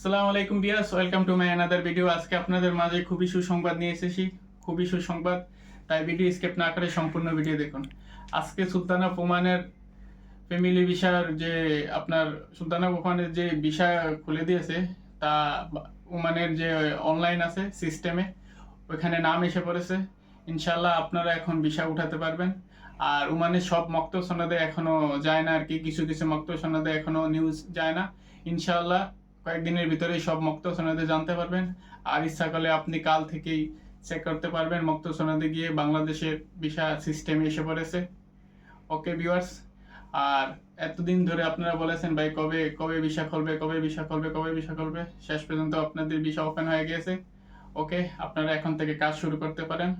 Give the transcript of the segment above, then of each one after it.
আসসালামু আলাইকুম বিয়াস welcome to my another video আজকে আপনাদের মাঝে খুবই সুসংবাদ নিয়ে এসেছি, খুবই সুসংবাদ। তাই ভিডিও স্কেপ না করে সম্পূর্ণ ভিডিও দেখুন। আজকে সুলতানা ওমানের ফ্যামিলি ভিসার যে আপনার, সুলতানা ওমানের যে ভিসা খুলে দিয়েছে, তা ওমানের যে অনলাইন আছে সিস্টেমে ওইখানে নাম এসে পড়েছে। ইনশাল্লাহ আপনারা এখন ভিসা উঠাতে পারবেন। আর ওমানের সব মক্ত সনদে এখনও যায় না আর কি, কিছু কিছু মক্ত সনদে এখনও নিউজ যায় না। ইনশাল্লাহ কয়েকদিনের ভিতরেই সব মক্ত সনদে জানতে পারবেন। আর ইচ্ছা করলে আপনি কাল থেকেই চেক করতে পারবেন। মক্ত সনদে গিয়ে বাংলাদেশের ভিসা সিস্টেমে এসে পড়েছে। ওকে ভিউয়ার্স আর এতদিন ধরে আপনারা বলেছেন, ভাই, কবে কবে ভিসা খুলবে, কবে ভিসা খুলবে, কবে ভিসা খুলবে? শেষ পর্যন্ত আপনাদের ভিসা ওপেন হয়ে গিয়েছে ওকে আপনারা এখন থেকে কাজ শুরু করতে পারেন।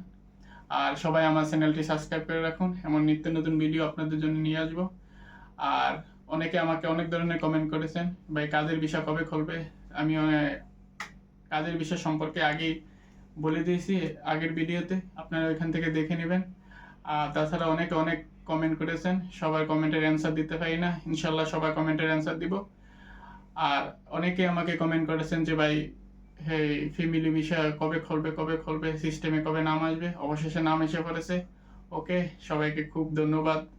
আর সবাই আমার চ্যানেলটি সাবস্ক্রাইব করে রাখুন। এমন নিত্য নতুন ভিডিও আপনাদের জন্য নিয়ে আসব। আর অনেকে আমাকে অনেক ধরনের কমেন্ট করেছেন, ভাই, কাজের বিষয় কবে খুলবে? আমি কাজের বিষয় সম্পর্কে আগেই বলে দিয়েছি, আগের ভিডিওতে আপনারা ওইখান থেকে দেখে নেবেন। আর তাছাড়া অনেকে অনেক কমেন্ট করেছেন, সবার কমেন্টের অ্যান্সার দিতে পারি না ইনশাল্লাহ সবার কমেন্টের অ্যান্সার দিব। আর অনেকে আমাকে কমেন্ট করেছেন যে, ভাই, হে, ফ্যামিলি বিষয় কবে খুলবে কবে খুলবে সিস্টেমে কবে নাম আসবে? অবশেষে নাম এসে পড়েছে। ওকে, সবাইকে খুব ধন্যবাদ।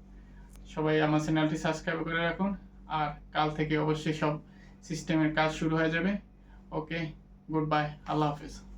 সবাই আমার চ্যানেলটি সাবস্ক্রাইব করে রাখুন। আর কাল থেকে অবশ্যই সব সিস্টেমের কাজ শুরু হয়ে যাবে। ওকে, গুড বাই, আল্লাহ হাফিজ।